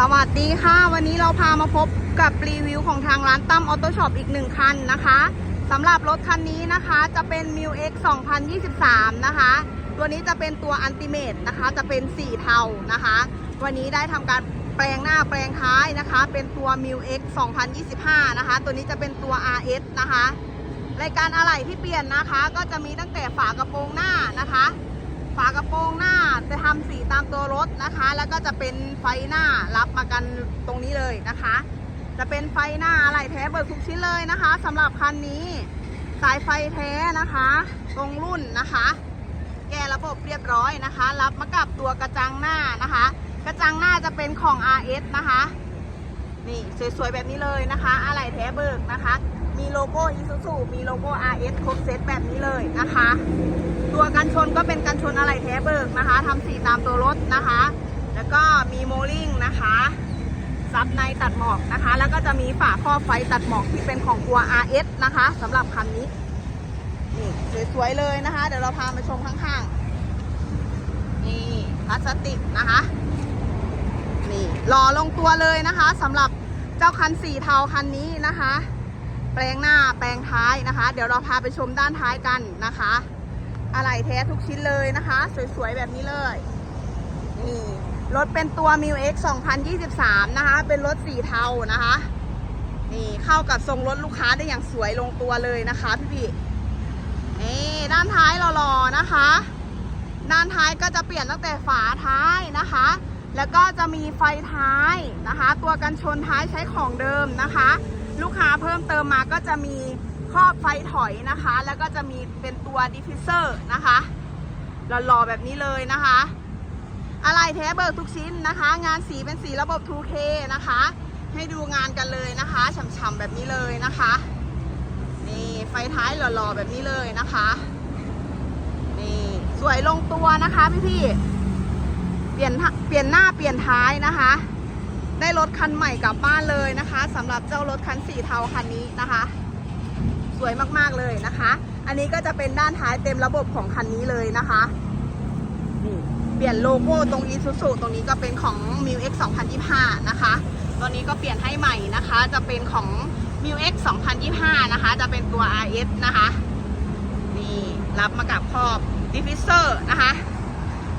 สวัสดีค่ะ วันนี้เราพามาพบกับรีวิวของทางร้านตั้มออโต้ช็อปอีกหนึ่งคันนะคะสำหรับรถคันนี้นะคะจะเป็น m i l X 2023 นะคะ ตัวนี้จะเป็นตัวอันติเมตนะคะจะเป็นสีเทานะคะ วันนี้ได้ทำการแปลงหน้าแปลงท้ายนะคะ เป็นตัว m i l X 2025 นะคะ ตัวนี้จะเป็นตัว RS นะคะ รายการอะไหล่ที่เปลี่ยนนะคะ ก็จะมีตั้งแต่ฝากระโปรงหน้านะคะ ฝากระโปรงหน้าจะทำสีตามตัวรถนะคะ แล้วก็จะเป็นไฟหน้ารับมากันตรงนี้เลยนะคะ จะเป็นไฟหน้าอะไหล่แท้เบิกทุกชิ้นเลยนะคะสำหรับคันนี้สายไฟแท้นะคะ ตรงรุ่นนะคะ แก้ระบบเรียบร้อยนะคะ รับมากับตัวกระจังหน้านะคะ กระจังหน้าจะเป็นของ RS นะคะ นี่สวยๆแบบนี้เลยนะคะอะไหล่แท้เบิกนะคะ มีโลโก้ Isuzu มีโลโก้ RS ครบเซตแบบนี้เลยนะคะต กันชนก็เป็นกันชนอะไหล่แท้เบิกนะคะทำสีตามตัวรถนะคะ แล้วก็มีโมลิ่งนะคะซับในตัดหมอกนะคะ แล้วก็จะมีฝาครอบไฟตัดหมอกที่เป็นของตัว RS นะคะสำหรับคันนี้นี่สวยๆเลยนะคะ เดี๋ยวเราพามาชมข้างๆ นี่พลาสติกนะคะนี่หล่อลงตัวเลยนะคะสำหรับเจ้าคันสีเทาคันนี้นะคะ แปลงหน้าแปลงท้ายนะคะ เดี๋ยวเราพาไปชมด้านท้ายกันนะคะ อะไหล่แท้ทุกชิ้นเลยนะคะ สวยๆ แบบนี้เลยนี่รถเป็นตัว m i l X 2023 นะคะ เป็นรถสีเทานะคะ นี่เข้ากับทรงรถลูกค้าได้อย่างสวยลงตัวเลยนะคะพี่ๆนี่ด้านท้ายหล่อๆนะคะ ด้านท้ายก็จะเปลี่ยนตั้งแต่ฝาท้ายนะคะ แล้วก็จะมีไฟท้ายนะคะ ตัวกันชนท้ายใช้ของเดิมนะคะ ลูกค้าเพิ่มเติมมาก็จะมี รอบไฟถอยนะคะ แล้วก็จะมีเป็นตัวดิฟฟิเซอร์นะคะหล่อๆแบบนี้เลยนะคะ อะไรแท้เบิกทุกชิ้นนะคะ งานสีเป็นสีระบบ 2K นะคะ ให้ดูงานกันเลยนะคะฉ่ำๆแบบนี้เลยนะคะนี่ไฟท้ายหล่อๆแบบนี้เลยนะคะนี่สวยลงตัวนะคะพี่ๆเปลี่ยนเปลี่ยนหน้าเปลี่ยนท้ายนะคะ ได้รถคันใหม่กลับบ้านเลยนะคะสำหรับเจ้ารถคันสีเทาคันนี้นะคะ สวยมากๆเลยนะคะ อันนี้ก็จะเป็นด้านท้ายเต็มระบบของคันนี้เลยนะคะนี่เปลี่ยนโลโก้ตรง Isuzu ตรงนี้ก็เป็นของ m i l X 2025 นะคะ ตัวนี้ก็เปลี่ยนให้ใหม่นะคะ จะเป็นของ m i l X 2025 นะคะ จะเป็นตัว RS นะคะ นี่รับมากับครอบดิฟิเซอร์นะคะ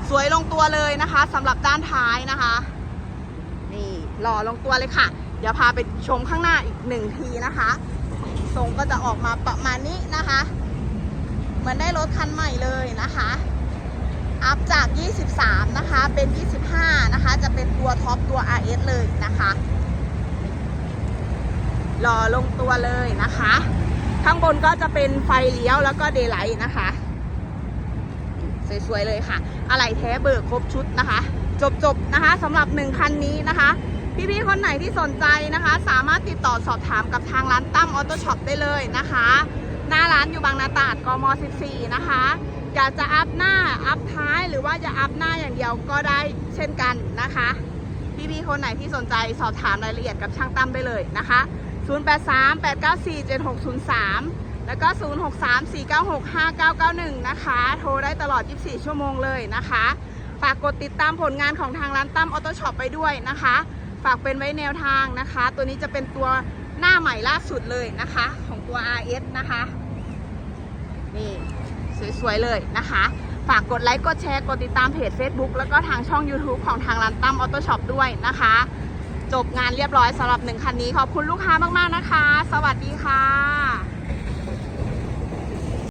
สวยลงตัวเลยนะคะสำหรับด้านท้ายนะคะ นี่หล่อลงตัวเลยค่ะ เดี๋ยวพาไปชมข้างหน้าอีกหนึ่งทีนะคะ ทรงก็จะออกมาประมาณนี้นะคะ เหมือนได้รถคันใหม่เลยนะคะ อัพจาก 23 นะคะ เป็น 25 นะคะ จะเป็นตัวท็อปตัว RS เลยนะคะหล่อลงตัวเลยนะคะ ข้างบนก็จะเป็นไฟเลี้ยวแล้วก็เดย์ไลท์นะคะ สวยๆเลยค่ะ อะไหล่แท้เบิกครบชุดนะคะ จบๆนะคะสำหรับหนึ่งคันนี้นะคะ พี่ๆคนไหนที่สนใจนะคะ สามารถติดต่อสอบถามกับทางร้านตั้มออโต้ช็อปได้เลยนะคะ หน้าร้านอยู่บางนาตราดกม 14 นะคะอยากจะอัพหน้าอัพท้ายหรือว่าจะอัพหน้าอย่างเดียวก็ได้เช่นกันนะคะพี่ๆคนไหนที่สนใจสอบถามรายละเอียดกับช่างตั้มได้เลยนะคะ 0838947603 แล้วก็ 0634965991 นะคะ โทรได้ตลอด 24 ชั่วโมงเลยนะคะ ฝากกดติดตามผลงานของทางร้านตั้มออโต้ช็อปไปด้วยนะคะ ฝากเป็นไว้แนวทางนะคะ ตัวนี้จะเป็นตัวหน้าใหม่ล่าสุดเลยนะคะ ของตัว RS นะคะ นี่สวยๆเลยนะคะ ฝากกดไลค์กดแชร์กดติดตามเพจ Facebook แล้วก็ทางช่อง YouTube ของทางร้านตั้มออโต้ช็อปด้วยนะคะ จบงานเรียบร้อยสำหรับหนึ่งคันนี้ ขอบคุณลูกค้ามากๆนะคะ สวัสดีค่ะ